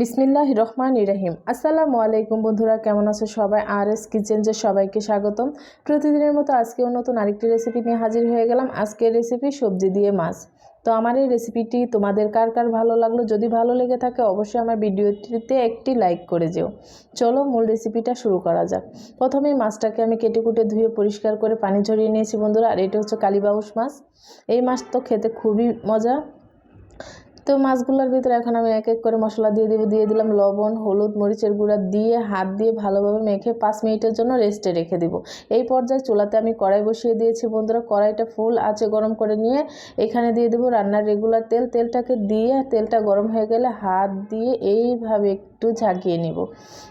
বিসমিল্লাহ রহমান ইরাহিম আসসালামু আলাইকুম বন্ধুরা, কেমন আছো সবাই? আর এস কিচেনজে সবাইকে স্বাগতম। প্রতিদিনের মতো আজকেও নতুন আরেকটি রেসিপি নিয়ে হাজির হয়ে গেলাম। আজকের রেসিপি সবজি দিয়ে মাছ। তো আমার এই রেসিপিটি তোমাদের কার কার ভালো লাগল? যদি ভালো লেগে থাকে, অবশ্যই আমার ভিডিওটিতে একটি লাইক করে যেও। চলো মূল রেসিপিটা শুরু করা যাক। প্রথমেই মাছটাকে আমি কেটে কুটে ধুয়ে পরিষ্কার করে পানি ঝরিয়ে নিয়েছি বন্ধুরা, আর এটা হচ্ছে কালীবাউস মাছ। এই মাছ তো খেতে খুবই মজা। তো মাছগুলোর ভিতরে এখন আমি এক এক করে মশলা দিয়ে দেবো, দিয়ে দিলাম লবণ, হলুদ, মরিচের গুঁড়া দিয়ে হাত দিয়ে ভালোভাবে মেখে পাঁচ মিনিটের জন্য রেস্টে রেখে দিব। এই পর্যায়ে চুলাতে আমি কড়াই বসিয়ে দিয়েছি বন্ধুরা। কড়াইটা ফুল আছে গরম করে নিয়ে এখানে দিয়ে দেবো রান্নার রেগুলার তেল। তেলটাকে দিয়ে তেলটা গরম হয়ে গেলে হাত দিয়ে এইভাবে একটু ঝাঁকিয়ে নিব।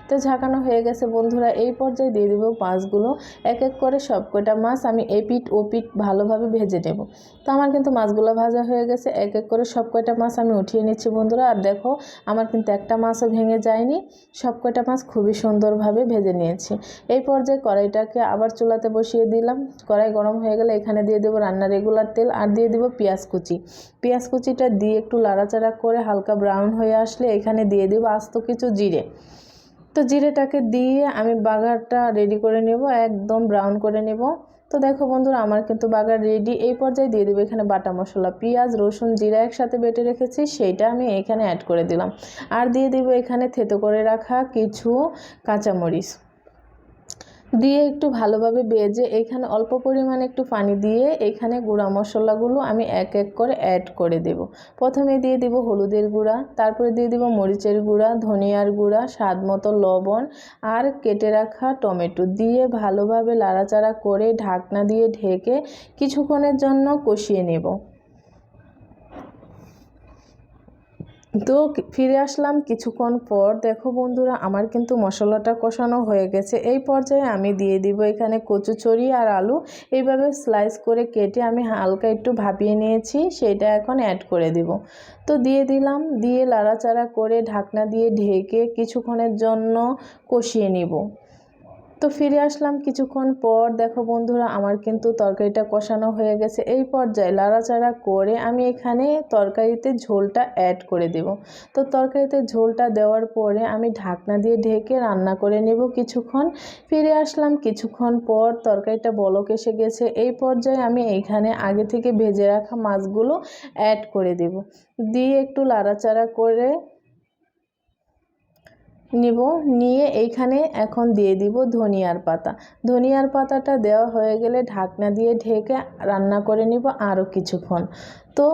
তো ঝাঁকানো হয়ে গেছে বন্ধুরা। এই পর্যায়ে দিয়ে দেবো মাছগুলো। এক এক করে সব কটা মাছ আমি এপিট ওপিট ভালোভাবে ভেজে নেব। তো আমার কিন্তু মাছগুলো ভাজা হয়ে গেছে। এক এক করে সব কয়টা মাছ আমি উঠিয়ে নিচ্ছি বন্ধুরা। আর দেখো, আমার কিন্তু একটা মাছও ভেঙে যায়নি। সব কয়টা মাছ খুবই সুন্দরভাবে ভেজে নিয়েছি। এই পর্যায়ে কড়াইটাকে আবার চুলাতে বসিয়ে দিলাম। কড়াই গরম হয়ে গেলে এখানে দিয়ে দেবো রান্নার রেগুলার তেল আর দিয়ে দেবো পেঁয়াজ কুচি। পেঁয়াজ কুচিটা দিয়ে একটু লাড়াচাড়া করে হালকা ব্রাউন হয়ে আসলে এখানে দিয়ে দেবো আস্ত কিছু জিরে। তো জিরেটাকে দিয়ে আমি বাগারটা রেডি করে নেব, একদম ব্রাউন করে নেব। তো দেখো বন্ধুরা, আমার কিন্তু বাগার রেডি এই পর্যায়ে দিয়ে দেবো এখানে বাটা মশলা, পেঁয়াজ, রসুন, জিরা একসাথে বেটে রেখেছি, সেইটা আমি এখানে অ্যাড করে দিলাম। আর দিয়ে দেবো এখানে থেতো করে রাখা কিছু কাঁচামরিচ। দিয়ে একটু ভালোভাবে বেজে এখানে অল্প পরিমাণে একটু পানি দিয়ে এখানে গুঁড়া মশলাগুলো আমি এক এক করে অ্যাড করে দেব। প্রথমে দিয়ে দিব হলুদের গুঁড়া, তারপরে দিয়ে দিব মরিচের গুঁড়া, ধনিয়ার গুঁড়া, স্বাদ মতো লবণ আর কেটে রাখা টমেটো দিয়ে ভালোভাবে লাড়াচাড়া করে ঢাকনা দিয়ে ঢেকে কিছুক্ষণের জন্য কষিয়ে নেব। তো ফিরে আসলাম কিছুক্ষণ পর। দেখো বন্ধুরা, আমার কিন্তু মশলাটা কষানো হয়ে গেছে। এই পর্যায়ে আমি দিয়ে দিব এখানে কচু কচুচড়ি আর আলু। এইভাবে স্লাইস করে কেটে আমি হালকা একটু ভাপিয়ে নিয়েছি, সেটা এখন অ্যাড করে দিব। তো দিয়ে দিলাম, দিয়ে লাড়াচাড়া করে ঢাকনা দিয়ে ঢেকে কিছুক্ষণের জন্য কষিয়ে নিব। তো ফিরে আসলাম কিছুক্ষণ পর। দেখো বন্ধুরা, আমার কিন্তু তরকারিটা কষানো হয়ে গেছে। এই পর্যায়ে লাড়াচাড়া করে আমি এখানে তরকারিতে ঝোলটা অ্যাড করে দেব। তো তরকারিতে ঝোলটা দেওয়ার পরে আমি ঢাকনা দিয়ে ঢেকে রান্না করে নেব কিছুক্ষণ। ফিরে আসলাম কিছুক্ষণ পর তরকারিটা বলক এসে গেছে। এই পর্যায়ে আমি এইখানে আগে থেকে ভেজে রাখা মাছগুলো অ্যাড করে দেব। দিয়ে একটু লাড়াচাড়া করে নিব, নিয়ে এইখানে এখন দিয়ে দিব ধনিয়ার পাতা। ধনিয়ার পাতাটা দেওয়া হয়ে গেলে ঢাকনা দিয়ে ঢেকে রান্না করে নিব আরও কিছুক্ষণ। তো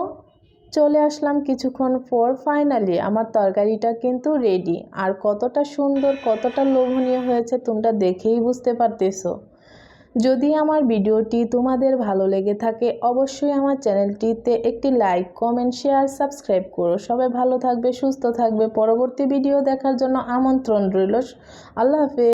চলে আসলাম কিছুক্ষণ পর ফাইনালি আমার তরকারিটা কিন্তু রেডি আর কতটা সুন্দর, কতটা লোভনীয় হয়েছে তোমরা দেখেই বুঝতে পারতেছো। যদি আমার ভিডিওটি তোমাদের ভালো লেগে থাকে, অবশ্যই আমার চ্যানেলটিতে একটি লাইক, কমেন্ট, শেয়ার, সাবস্ক্রাইব করো। সবাই ভালো থাকবে, সুস্থ থাকবে। পরবর্তী ভিডিও দেখার জন্য আমন্ত্রণ রইল। আল্লাহ হাফেজ।